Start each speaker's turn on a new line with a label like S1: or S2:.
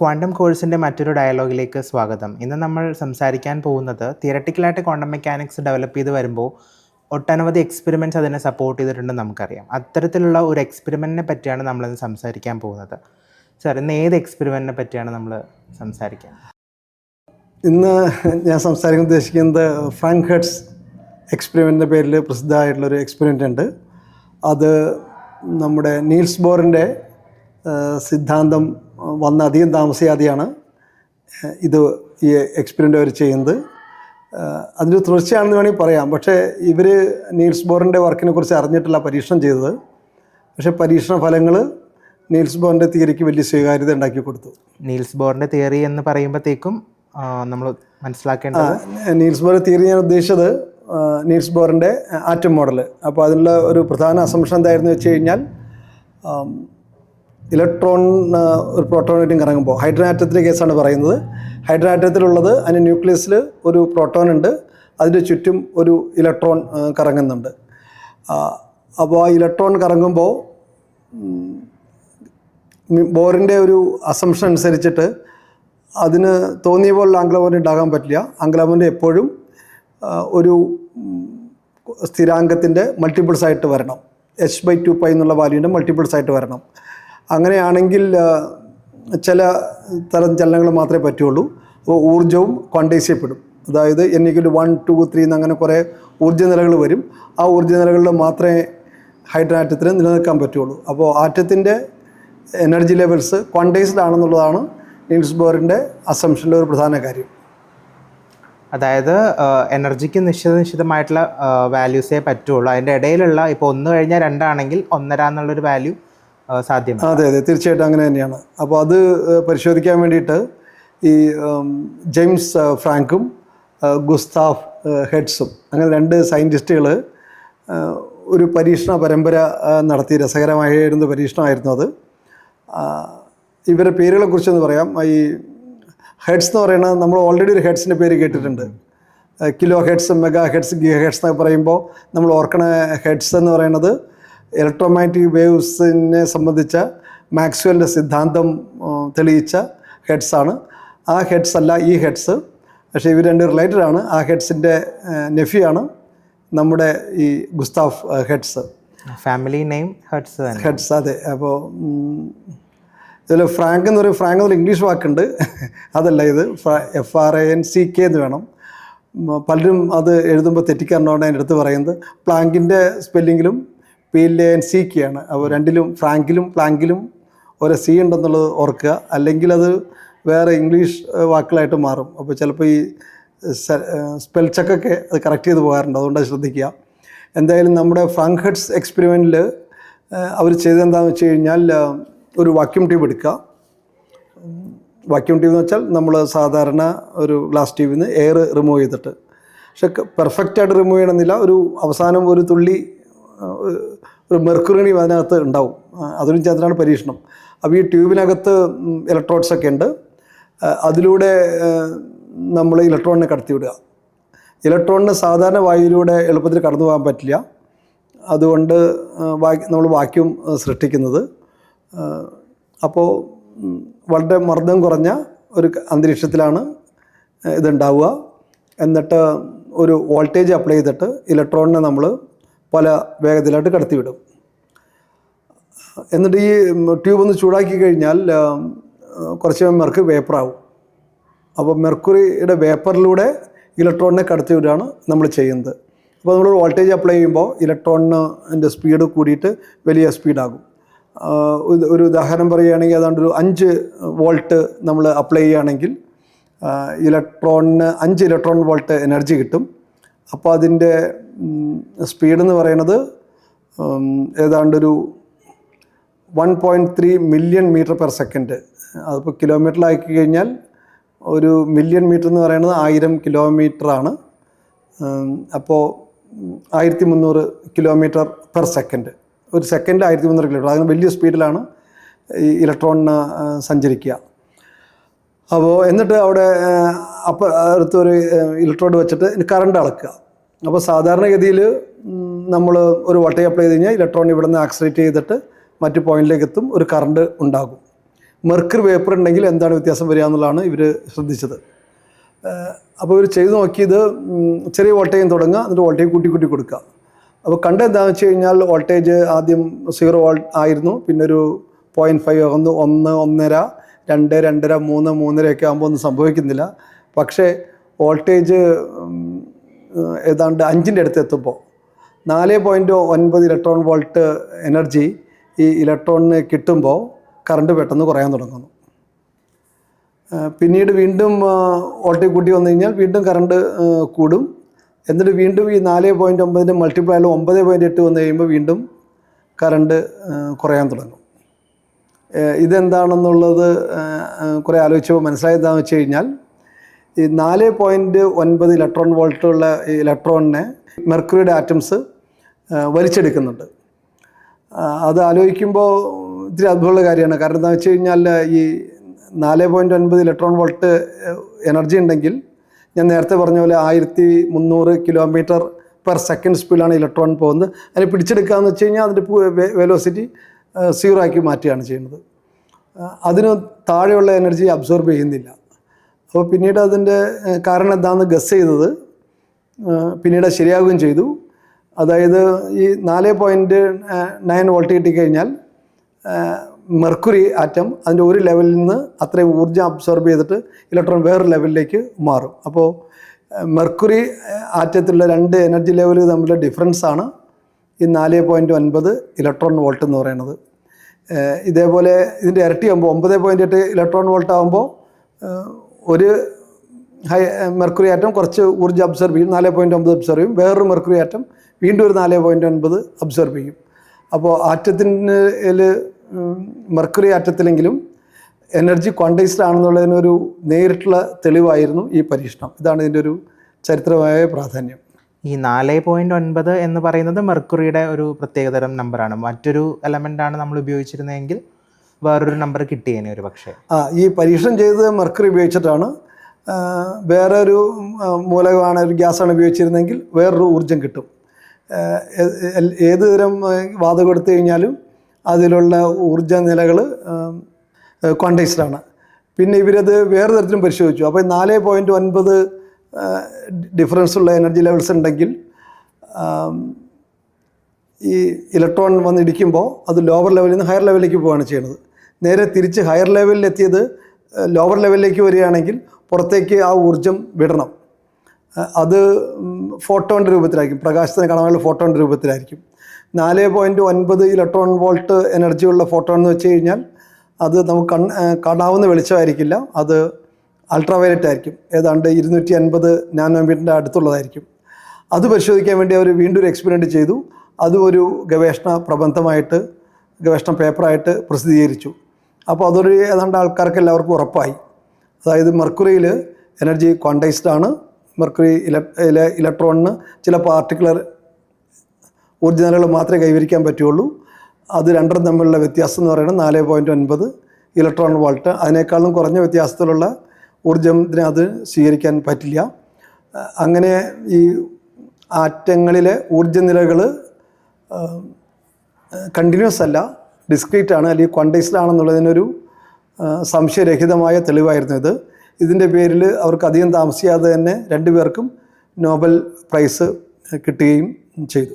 S1: Quantum കോഴ്സിന്റെ മറ്റൊരു ഡയലോഗിലേക്ക് സ്വാഗതം. ഇന്ന് നമ്മൾ സംസാരിക്കാൻ പോകുന്നത് തിയറട്ടിക്കലായിട്ട് ക്വാണ്ടം മെക്കാനിക്സ് ഡെവലപ്പ് ചെയ്ത് വരുമ്പോൾ ഒട്ടനവധി എക്സ്പെരിമെന്റ്സ് അതിനെ സപ്പോർട്ട് ചെയ്തിട്ടുണ്ടെന്ന് നമുക്കറിയാം. അത്തരത്തിലുള്ള ഒരു എക്സ്പെരിമെന്റിനെ പറ്റിയാണ് നമ്മളിന്ന് സംസാരിക്കാൻ പോകുന്നത്. സാർ ഇന്ന് ഏത് എക്സ്പെരിമെന്റിനെ പറ്റിയാണ് നമ്മൾ സംസാരിക്കുക
S2: ഇന്ന് ഞാൻ സംസാരിക്കാൻ ഉദ്ദേശിക്കുന്നത് ഫ്രാങ്ക് ഹെഡ്സ് എക്സ്പെരിമെന്റിന്റെ പേരിൽ പ്രസിദ്ധമായിട്ടുള്ളൊരു എക്സ്പെരിമെന്റ് ഉണ്ട്. അത് നമ്മുടെ നീൽസ് ബോറിന്റെ സിദ്ധാന്തം വന്ന് അധികം താമസിയാതെയാണ് ഇത് ഈ എക്സ്പെരിമെന്റ് അവർ ചെയ്യുന്നത്. അതിന്റെ തുടർച്ചയാണെന്ന് വേണമെങ്കിൽ പറയാം. പക്ഷേ ഇവർ നീൽസ് ബോറിന്റെ വർക്കിനെ കുറിച്ച് അറിഞ്ഞിട്ടില്ല പരീക്ഷണം ചെയ്തത്. പക്ഷേ പരീക്ഷണ ഫലങ്ങൾ നീൽസ് ബോറിന്റെ തിയറിക്ക് വലിയ സ്വീകാര്യത ഉണ്ടാക്കി കൊടുത്തു.
S1: നീൽസ് ബോറിന്റെ തിയറി എന്ന് പറയുമ്പോഴത്തേക്കും നമ്മൾ മനസ്സിലാക്കേണ്ടത്
S2: നീൽസ് ബോറിന്റെ തിയറി ഞാൻ ഉദ്ദേശിച്ചത് നീൽസ് ബോറിന്റെ ആറ്റം മോഡൽ അപ്പോൾ അതിനുള്ള ഒരു പ്രധാന അസംഷൻ എന്തായിരുന്നു വെച്ച് കഴിഞ്ഞാൽ ഇലക്ട്രോൺ ഒരു പ്രോട്ടോണായിട്ടും കറങ്ങുമ്പോൾ ഹൈഡ്രജൻ ആറ്റത്തിന്റെ കേസാണ് പറയുന്നത്. ഹൈഡ്രജൻ ആറ്റത്തിലുള്ളത് അതിന് ന്യൂക്ലിയസിൽ ഒരു പ്രോട്ടോൺ ഉണ്ട്. അതിന്റെ ചുറ്റും ഒരു ഇലക്ട്രോൺ കറങ്ങുന്നുണ്ട്. അപ്പോൾ ആ ഇലക്ട്രോൺ കറങ്ങുമ്പോൾ ബോറിന്റെ ഒരു അസംഷൻ അനുസരിച്ചിട്ട് അതിന് തോന്നിയ പോലെ ആംഗ്ലോമോന്റെ ഉണ്ടാകാൻ പറ്റില്ല. ആംഗ്ലോമോന്റെ എപ്പോഴും ഒരു സ്ഥിരാങ്കത്തിന്റെ മൾട്ടിപ്പിൾസ് ആയിട്ട് വരണം. എച്ച് ബൈ ടു പൈ എന്നുള്ള വാല്യൂവിന്റെ മൾട്ടിപ്പിൾസ് ആയിട്ട് വരണം. അങ്ങനെയാണെങ്കിൽ ചില തരം ചലനങ്ങൾ മാത്രമേ പറ്റുള്ളൂ അപ്പോൾ ഊർജവും ക്വാണ്ടൈസ് ചെയ്യപ്പെടും അതായത് എനിക്ക് വൺ ടു ത്രീ എന്നങ്ങനെ കുറേ ഊർജ നിലകൾ വരും. ആ ഊർജ നിലകളിൽ മാത്രമേ ഹൈഡ്രൻ ആറ്റത്തിന് നിലനിൽക്കാൻ പറ്റുള്ളൂ അപ്പോൾ ആറ്റത്തിന്റെ എനർജി ലെവൽസ് ക്വാണ്ടൈസ്ഡ് ആണെന്നുള്ളതാണ് നീൽസ് ബോറിന്റെ അസംഷനിലെ ഒരു പ്രധാന കാര്യം.
S1: അതായത് എനർജിക്ക് നിശ്ചിത നിശ്ചിതമായിട്ടുള്ള വാല്യൂസേ പറ്റുള്ളൂ അതിന്റെ ഇടയിലുള്ള ഇപ്പോൾ ഒന്ന് കഴിഞ്ഞാൽ രണ്ടാണെങ്കിൽ ഒന്നര എന്നുള്ളൊരു വാല്യൂ സാധ്യമാണ്
S2: അതെ അതെ തീർച്ചയായിട്ടും അങ്ങനെ തന്നെയാണ്. അപ്പോൾ അത് പരിശോധിക്കാൻ വേണ്ടിയിട്ട് ഈ ജെയിംസ് ഫ്രാങ്കും ഗുസ്താഫ് ഹെഡ്സും അങ്ങനെ രണ്ട് സയന്റിസ്റ്റുകൾ ഒരു പരീക്ഷണ പരമ്പര നടത്തി. രസകരമായിരുന്ന പരീക്ഷണമായിരുന്നു അത്. ഇവരുടെ പേരുകളെ കുറിച്ചൊന്ന് പറയാം ഈ ഹെഡ്സ് എന്ന് പറയുന്നത് നമ്മൾ ഓൾറെഡി ഒരു ഹെഡ്സിന്റെ പേര് കേട്ടിട്ടുണ്ട്. Kilo hertz mega hertz giga hertz എന്നൊക്കെ പറയുമ്പോൾ നമ്മൾ ഓർക്കണ ഹെഡ്സ് എന്ന് പറയുന്നത് ഇലക്ട്രോമാഗ്നറ്റിക് വേവ്സിനെ സംബന്ധിച്ച മാക്സ്വലിന്റെ സിദ്ധാന്തം തെളിയിച്ച ഹെഡ്സാണ് ആ ഹെഡ്സ് അല്ല ഈ ഹെഡ്സ് പക്ഷേ ഇവർ രണ്ട് റിലേറ്റഡ് ആണ്. ആ ഹെഡ്സിന്റെ നെഫിയാണ് നമ്മുടെ ഈ Gustav hertz
S1: family name hertz
S2: hertz അതെ. അപ്പോൾ ഇതിൽ ഫ്രാങ്ക് എന്ന് പറയും ഫ്രാങ്ക് എന്നൊരു ഇംഗ്ലീഷ് വാക്കുണ്ട്. അതല്ല ഇത്. F R A N C K എന്ന് വേണം. പലരും അത് എഴുതുമ്പോൾ തെറ്റിക്കാറുണ്ടോ അതിന്റെ അടുത്ത് പറയുന്നത്. പ്ലാങ്കിന്റെ സ്പെല്ലിങ്ങിലും P L A N C ആണ്. അപ്പോൾ രണ്ടിലും ഫ്രാങ്കിലും പ്ലാങ്കിലും ഒരു സി ഉണ്ടെന്നുള്ളത് ഓർക്കുക. അല്ലെങ്കിൽ അത് വേറെ ഇംഗ്ലീഷ് വാക്കുകളായിട്ട് മാറും. അപ്പോൾ ചിലപ്പോൾ ഈ സ്പെൽ ചെക്കൊക്കെ അത് കറക്റ്റ് ചെയ്ത് പോകാറുണ്ട്. അതുകൊണ്ട് അത് ശ്രദ്ധിക്കുക. എന്തായാലും നമ്മുടെ ഫ്രാങ്ക് ഹെഡ്സ് എക്സ്പെരിമെന്റിൽ അവർ ചെയ്തെന്താണെന്ന് വെച്ച് കഴിഞ്ഞാൽ ഒരു വാക്യൂം ട്യൂബ് എടുക്കുക. വാക്യൂം ട്യൂബ് എന്ന് വെച്ചാൽ നമ്മൾ സാധാരണ ഒരു ഗ്ലാസ് ട്യൂബിൽ നിന്ന് എയർ റിമൂവ് ചെയ്തിട്ട്. പക്ഷെ പെർഫെക്റ്റായിട്ട് റിമൂവ് ചെയ്യണമെന്നില്ല. ഒരു അവസാനം ഒരു തുള്ളി ഒരു- മെർക്കുറിയും അതിനകത്ത് ഉണ്ടാവും. അതിനും ചേർന്നാണ് പരീക്ഷണം. അപ്പോൾ ഈ ട്യൂബിനകത്ത് ഇലക്ട്രോഡ്സ് ഒക്കെ ഉണ്ട്. അതിലൂടെ നമ്മൾ ഇലക്ട്രോണിനെ കടത്തിവിടുക ഇലക്ട്രോണിന് സാധാരണ വായുവിലൂടെ എളുപ്പത്തിൽ കടന്നു പോകാൻ പറ്റില്ല. അതുകൊണ്ട് നമ്മൾ വാക്യൂം സൃഷ്ടിക്കുന്നത്. അപ്പോൾ വളരെ മർദ്ദം കുറഞ്ഞ ഒരു അന്തരീക്ഷത്തിലാണ് ഇതുണ്ടാവുക. എന്നിട്ട് ഒരു വോൾട്ടേജ് അപ്ലൈ ചെയ്തിട്ട് ഇലക്ട്രോണിനെ നമ്മൾ പല വേഗത്തിലായിട്ട് കടത്തിവിടും. എന്നിട്ട് ഈ ട്യൂബ് ഒന്ന് ചൂടാക്കി കഴിഞ്ഞാൽ കുറച്ച് മെർക്ക് വേപ്പറാവും അപ്പോൾ മെർക്കുറിയുടെ വേപ്പറിലൂടെ ഇലക്ട്രോണിനെ കടത്തിവിടുകയാണ് നമ്മൾ ചെയ്യുന്നത്. അപ്പോൾ നമ്മൾ വോൾട്ടേജ് അപ്ലൈ ചെയ്യുമ്പോൾ ഇലക്ട്രോണിന്റെ സ്പീഡ് കൂടിയിട്ട് വലിയ സ്പീഡാകും ഒരു ഉദാഹരണം പറയുകയാണെങ്കിൽ ഏതാണ്ട് ഒരു അഞ്ച് വോൾട്ട് നമ്മൾ അപ്ലൈ ചെയ്യുകയാണെങ്കിൽ ഇലക്ട്രോണിന് അഞ്ച് ഇലക്ട്രോൺ വോൾട്ട് എനർജി കിട്ടും. അപ്പോൾ അതിന്റെ സ്പീഡ് എന്ന് പറയുന്നത് ഏതാണ്ട് ഏതാണ്ടൊരു one point three million metre per second അതിപ്പോൾ കിലോമീറ്ററിലാക്കി കഴിഞ്ഞാൽ ഒരു മില്യൺ മീറ്റർ എന്ന് പറയുന്നത് ആയിരം കിലോമീറ്ററാണ് അപ്പോൾ ആയിരത്തി മുന്നൂറ് കിലോമീറ്റർ പെർ സെക്കൻഡ് ഒരു സെക്കൻഡ് ആയിരത്തി മുന്നൂറ് കിലോമീറ്റർ അതിന് വലിയ സ്പീഡിലാണ് ഈ ഇലക്ട്രോണിന് സഞ്ചരിക്കുക. അപ്പോൾ എന്നിട്ട് അവിടെ അപ്പം അടുത്തൊരു ഇലക്ട്രോഡ് വെച്ചിട്ട് കറണ്ട് അളക്കുക. അപ്പോൾ സാധാരണഗതിയിൽ നമ്മൾ ഒരു വോൾട്ടേജ് അപ്ലൈ ചെയ്ത് കഴിഞ്ഞാൽ ഇലക്ട്രോൺ ഇവിടെ നിന്ന് ആക്സിലേറ്റ് ചെയ്തിട്ട് മറ്റു പോയിന്റിലേക്ക് എത്തും ഒരു കറണ്ട് ഉണ്ടാകും. മെർക്കറി വേപ്പർ ഉണ്ടെങ്കിൽ എന്താണ് വ്യത്യാസം വരിക എന്നുള്ളതാണ് ഇവർ ശ്രദ്ധിച്ചത്. അപ്പോൾ ഇവർ ചെയ്ത് നോക്കിയത് ചെറിയ വോൾട്ടേജ് തുടങ്ങുക എന്നിട്ട് വോൾട്ടേജ് കൂട്ടി കൂട്ടി കൊടുക്കുക. അപ്പോൾ കണ്ട എന്താണെന്ന് വെച്ച് കഴിഞ്ഞാൽ വോൾട്ടേജ് ആദ്യം സീറോ വോൾട്ട് ആയിരുന്നു. പിന്നെ ഒരു പോയിന്റ് ഫൈവ് ഒന്ന് ഒന്ന് ഒന്നര രണ്ട് രണ്ടര മൂന്ന് മൂന്നരയൊക്കെ ആകുമ്പോൾ ഒന്നും സംഭവിക്കുന്നില്ല. പക്ഷേ വോൾട്ടേജ് ഏതാണ്ട് അഞ്ചിന്റെ അടുത്ത് എത്തുമ്പോൾ നാല് പോയിന്റ് ഒൻപത് ഇലക്ട്രോൺ വോൾട്ട് എനർജി ഈ ഇലക്ട്രോണിന് കിട്ടുമ്പോൾ കറണ്ട് പെട്ടെന്ന് കുറയാൻ തുടങ്ങുന്നു. പിന്നീട് വീണ്ടും വോൾട്ടേജ് കൂട്ടി വന്നു കഴിഞ്ഞാൽ വീണ്ടും കറണ്ട് കൂടും. എന്നിട്ട് വീണ്ടും ഈ നാല് പോയിന്റ് ഒമ്പതിന്റെ മൾട്ടിപ്ലൈ ഒമ്പത് പോയിന്റ് എട്ട് വന്നു കഴിയുമ്പോൾ വീണ്ടും കറണ്ട് കുറയാൻ തുടങ്ങും. ഇതെന്താണെന്നുള്ളത് കുറേ ആലോചിച്ചപ്പോൾ മനസ്സിലായതാണെന്ന് വെച്ച് കഴിഞ്ഞാൽ ഈ നാല് പോയിന്റ് ഒൻപത് ഇലക്ട്രോൺ വോൾട്ടുള്ള ഈ ഇലക്ട്രോണിനെ മെർക്കുറിയുടെ ആറ്റംസ് വലിച്ചെടുക്കുന്നുണ്ട്. അത് ആലോചിക്കുമ്പോൾ ഇത്തിരി അത്ഭുതമുള്ള കാര്യമാണ്. കാരണം എന്താ വെച്ച് കഴിഞ്ഞാൽ ഈ നാല് പോയിന്റ് ഒൻപത് ഇലക്ട്രോൺ വോൾട്ട് എനർജി ഉണ്ടെങ്കിൽ ഞാൻ നേരത്തെ പറഞ്ഞ പോലെ ആയിരത്തി മുന്നൂറ് കിലോമീറ്റർ പെർ സെക്കൻഡ് സ്പീഡിലാണ് ഇലക്ട്രോൺ പോകുന്നത്. അതിനെ പിടിച്ചെടുക്കുക എന്ന് വെച്ച് കഴിഞ്ഞാൽ അതിന്റെ വെലോസിറ്റി സീറോ ആക്കി മാറ്റുകയാണ് ചെയ്യുന്നത്. അതിന് താഴെയുള്ള എനർജി അബ്സോർബ് ചെയ്യുന്നില്ല. അപ്പോൾ പിന്നീട് അതിന്റെ കാരണം എന്താണെന്ന് ഗസ് ചെയ്തത് പിന്നീട് ശരിയാകുകയും ചെയ്തു. അതായത് ഈ നാല് പോയിന്റ് നയൻ വോൾട്ട് കിട്ടിക്കഴിഞ്ഞാൽ മെർക്കുറി ആറ്റം അതിന്റെ ഒരു ലെവലിൽ നിന്ന് അത്രയും ഊർജം അബ്സോർബ് ചെയ്തിട്ട് ഇലക്ട്രോൺ വേറൊരു ലെവലിലേക്ക് മാറും. അപ്പോൾ മെർക്കുറി ആറ്റത്തിലുള്ള രണ്ട് എനർജി ലെവൽ തമ്മിലുള്ള ഡിഫറൻസ് ആണ് ഈ നാല് പോയിന്റ് ഒൻപത് ഇലക്ട്രോൺ വോൾട്ട് എന്ന് പറയുന്നത്. ഇതേപോലെ ഇതിന്റെ ഇരട്ടി ആകുമ്പോൾ ഒമ്പത് പോയിന്റ് എട്ട് ഇലക്ട്രോൺ വോൾട്ട് ആകുമ്പോൾ ഒരു ഹൈ മെർക്കുറി ആറ്റം കുറച്ച് ഊർജം അബ്സർവ് ചെയ്യും. നാല് പോയിന്റ് ഒമ്പത് അബ്സർവ് ചെയ്യും. വേറൊരു മെർക്കുറി ആറ്റം വീണ്ടും ഒരു നാല് പോയിന്റ് ഒൻപത് അബ്സർവ് ചെയ്യും. അപ്പോൾ ആറ്റത്തിന് മെർക്കുറി ആറ്റത്തിലെങ്കിലും എനർജി ക്വാണ്ടൈസ്ഡ് ആണെന്നുള്ളതിനൊരു നേരിട്ടുള്ള തെളിവായിരുന്നു ഈ പരീക്ഷണം. ഇതാണ് ഇതിന്റെ ഒരു ചരിത്രമായ പ്രാധാന്യം.
S1: ഈ നാല് പോയിന്റ് ഒൻപത് എന്ന് പറയുന്നത് മെർക്കുറിയുടെ ഒരു പ്രത്യേകതരം നമ്പറാണ് മറ്റൊരു എലമെന്റ് ആണ് നമ്മൾ ഉപയോഗിച്ചിരുന്നതെങ്കിൽ വേറൊരു നമ്പർ കിട്ടിയേനെ ഒരു പക്ഷേ.
S2: ആ ഈ പരീക്ഷണം ചെയ്തത് മെർക്കുറി ഉപയോഗിച്ചിട്ടാണ്. വേറെ ഒരു മൂലകമാണ് ഒരു ഗ്യാസാണ് ഉപയോഗിച്ചിരുന്നെങ്കിൽ വേറൊരു ഊർജം കിട്ടും. ഏത് തരം വാതകം എടുത്തു കഴിഞ്ഞാലും അതിലുള്ള ഊർജ നിലകൾ ക്വാണ്ടൈസ്ഡ് ആണ്. പിന്നെ ഇവരത് വേറെ തരത്തിലും പരിശോധിച്ചു. അപ്പോൾ നാല് പോയിന്റ് ഒൻപത് ഡിഫറൻസ് ഉള്ള എനർജി ലെവൽസ് ഉണ്ടെങ്കിൽ ഈ ഇലക്ട്രോൺ വന്നിടിക്കുമ്പോൾ അത് ലോവർ ലെവലിൽ നിന്ന് ഹയർ ലെവലിലേക്ക് പോവുകയാണ് ചെയ്യുന്നത്. നേരെ തിരിച്ച് ഹയർ ലെവലിൽ എത്തിയത് ലോവർ ലെവലിലേക്ക് വരികയാണെങ്കിൽ പുറത്തേക്ക് ആ ഊർജം വിടണം. അത് ഫോട്ടോന്റെ രൂപത്തിലായിരിക്കും. പ്രകാശത്തിന് കാണാനുള്ള ഫോട്ടോന്റെ രൂപത്തിലായിരിക്കും. നാല് പോയിന്റ് ഒൻപത് ഇലക്ട്രോൺ വോൾട്ട് എനർജിയുള്ള ഫോട്ടോൺ എന്ന് വെച്ച് കഴിഞ്ഞാൽ അത് നമുക്ക് കൺ കാണാവുന്ന വെളിച്ചമായിരിക്കില്ല. അത് അൾട്രാവയലറ്റ് ആയിരിക്കും. ഏതാണ്ട് ഇരുന്നൂറ്റി അൻപത് നാനോമീറ്ററിന്റെ അടുത്തുള്ളതായിരിക്കും. അത് പരിശോധിക്കാൻ വേണ്ടി അവർ വീണ്ടും ഒരു എക്സ്പെരിമെന്റ് ചെയ്തു. അതും ഒരു ഗവേഷണ പ്രബന്ധമായിട്ട് ഗവേഷണ പേപ്പറായിട്ട് പ്രസിദ്ധീകരിച്ചു. അപ്പോൾ അതൊരു ഏതാണ്ട് ആൾക്കാർക്ക് എല്ലാവർക്കും ഉറപ്പായി. അതായത് മെർക്കുറിയിൽ എനർജി ക്വാണ്ടൈസ്ഡ് ആണ്. മെർക്കുറി ഇല ഇല- ഇലക്ട്രോണിന് ചില പാർട്ടിക്കുലർ ഊർജനിലകൾ മാത്രമേ കൈവരിക്കാൻ പറ്റുള്ളൂ അത് രണ്ടും തമ്മിലുള്ള വ്യത്യാസം എന്ന് പറയുന്നത് നാല് പോയിന്റ് ഒൻപത് ഇലക്ട്രോൺ വോൾട്ട്. അതിനേക്കാളും കുറഞ്ഞ വ്യത്യാസത്തിലുള്ള ഊർജത്തിന് അത് സ്വീകരിക്കാൻ പറ്റില്ല. അങ്ങനെ ഈ ആറ്റങ്ങളിലെ ഊർജനിലകൾ കണ്ടിന്യൂസ് അല്ല. ഡിസ്ക്രീറ്റ് ആണ് അല്ലെങ്കിൽ ആ, സംശയരഹിതമായ തെളിവായിരുന്നു ഇത്. ഇതിന്റെ പേരിൽ അവർക്ക് അധികം താമസിയാതെ തന്നെ രണ്ടുപേർക്കും നോബൽ പ്രൈസ് കിട്ടുകയും ചെയ്തു.